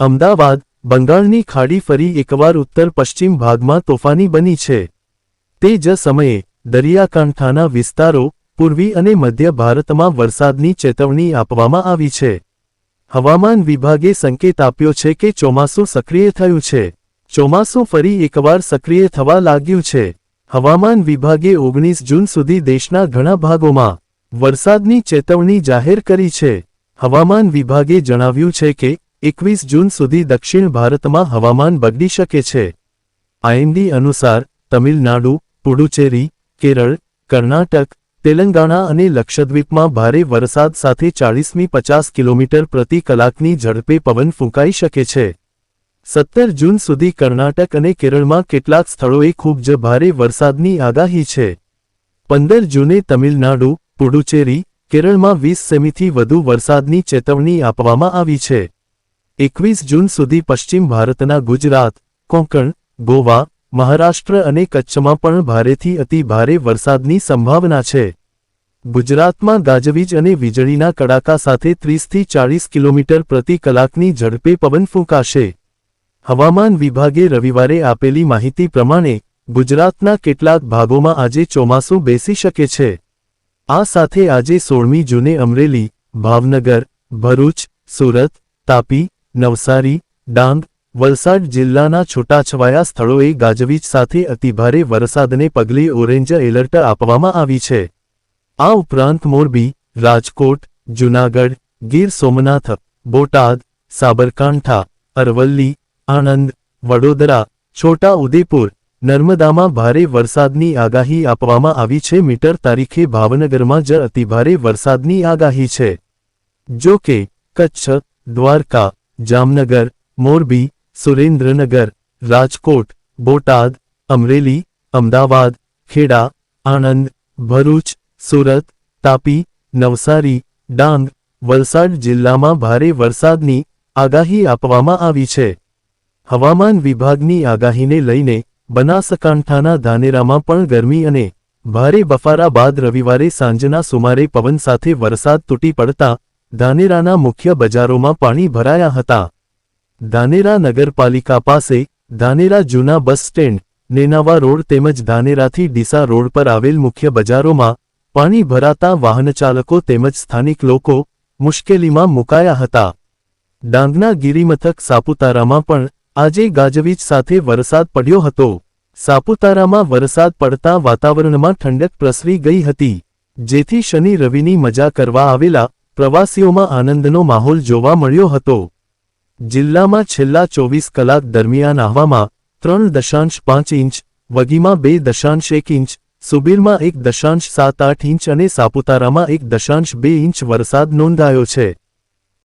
અમદાવાદ, બંગાળની ખાડી ફરી એકવાર ઉત્તર પશ્ચિમ ભાગમાં તોફાની બની છે. તે જ સમયે, દરિયાકાંઠાના વિસ્તારો, પૂર્વી અને મધ્ય ભારતમાં વરસાદની ચેતવણી આપવામાં આવી છે. હવામાન વિભાગે સંકેત આપ્યો છે કે ચોમાસું સક્રિય થયું છે. ચોમાસું ફરી એકવાર સક્રિય થવા લાગ્યું છે. હવામાન વિભાગે ઓગણીસ જૂન સુધી દેશના ઘણા ભાગોમાં વરસાદની ચેતવણી જાહેર કરી છે. હવામાન વિભાગે જણાવ્યું છે કે એકવીસ જૂન સુધી દક્ષિણ ભારતમાં હવામાન બગડી શકે છે. આઈએમડી અનુસાર, તમિલનાડુ, પુડુચેરી, કેરળ, કર્ણાટક, તેલંગાણા અને લક્ષદ્વીપમાં ભારે વરસાદ સાથે ચાળીસમી પચાસ કિલોમીટર પ્રતિ કલાકની ઝડપે પવન ફૂંકાઈ શકે છે. સત્તર જૂન સુધી કર્ણાટક અને કેરળમાં કેટલાક સ્થળોએ ખૂબ જ ભારે વરસાદની આગાહી છે. પંદર જૂને તમિલનાડુ, પુડુચેરી, કેરળમાં વીસ સેમીથી વધુ વરસાદની ચેતવણી આપવામાં આવી છે. એકવીસ જૂન સુધી પશ્ચિમ ભારતના ગુજરાત, કોંકણ, ગોવા, મહારાષ્ટ્ર અને કચ્છમાં પણ ભારેથી અતિ ભારે વરસાદની સંભાવના છે. ગુજરાતમાં ગાજવીજ અને વીજળીના કડાકા સાથે ત્રીસથી ચાળીસ કિલોમીટર પ્રતિ કલાકની ઝડપે પવન ફૂંકાશે. હવામાન વિભાગે રવિવારે આપેલી માહિતી પ્રમાણે ગુજરાતના કેટલાક ભાગોમાં આજે ચોમાસું બેસી શકે છે. આ સાથે આજે સોળમી જૂને અમરેલી, ભાવનગર, ભરૂચ, સુરત, તાપી નવસારી, ડાંગ, વલસાડ જિલ્લાના છૂટાછવાયા સ્થળોએ ગાજવીજ સાથે અતિભારે વરસાદને પગલે ઓરેન્જ એલર્ટ આપવામાં આવી છે. આ ઉપરાંત મોરબી, રાજકોટ, જૂનાગઢ, ગીર સોમનાથ, બોટાદ, સાબરકાંઠા, અરવલ્લી, આણંદ, વડોદરા, છોટા ઉદેપુર, નર્મદામાં ભારે વરસાદની આગાહી આપવામાં આવી છે. મીટર તારીખે ભાવનગરમાં જ અતિભારે વરસાદની આગાહી છે. જો કે, કચ્છ, દ્વારકા જામનગર, મોરબી, સુરેન્દ્રનગર, રાજકોટ, બોટાદ, અમરેલી, અમદાવાદ, ખેડા, આણંદ, ભરૂચ, સુરત, તાપી, નવસારી, ડાંગ, વલસાડ જિલ્લામાં ભારે વરસાદની આગાહી આપવામાં આવી છે. હવામાન વિભાગની આગાહીને લઈને બનાસકાંઠાના ધાનેરામાં પણ ગરમી અને ભારે બફારા બાદ રવિવારે સાંજના સુમારે પવન સાથે વરસાદ તૂટી પડતા ધાનેરાના મુખ્ય બજારોમાં પાણી ભરાયા હતા. ધાનેરા નગરપાલિકા પાસે ધાનેરા જૂના બસ સ્ટેન્ડ, નેનાવા રોડ તેમજ ધાનેરાથી ડીસા રોડ પર આવેલ મુખ્ય બજારોમાં પાણી ભરાતા વાહનચાલકો તેમજ સ્થાનિક લોકો મુશ્કેલીમાં મુકાયા હતા. ડાંગના ગિરિમથક સાપુતારામાં પણ આજે ગાજવીજ સાથે વરસાદ પડ્યો હતો. સાપુતારામાં વરસાદ પડતા વાતાવરણમાં ઠંડક પ્રસરી ગઈ હતી, જેથી શનિ રવિની મજા કરવા આવેલા પ્રવાસીઓમાં આનંદનો માહોલ જોવા મળ્યો હતો. જિલ્લામાં છેલ્લા ચોવીસ કલાક દરમિયાન આહવામાં ત્રણ દશાંશ પાંચ ઇંચ, વગીમાં બે દશાંશ એક ઇંચ, સુબીરમાં એક દશાંશ સાત આઠ ઇંચ અને સાપુતારામાં એક દશાંશ બે ઇંચ વરસાદ નોંધાયો છે.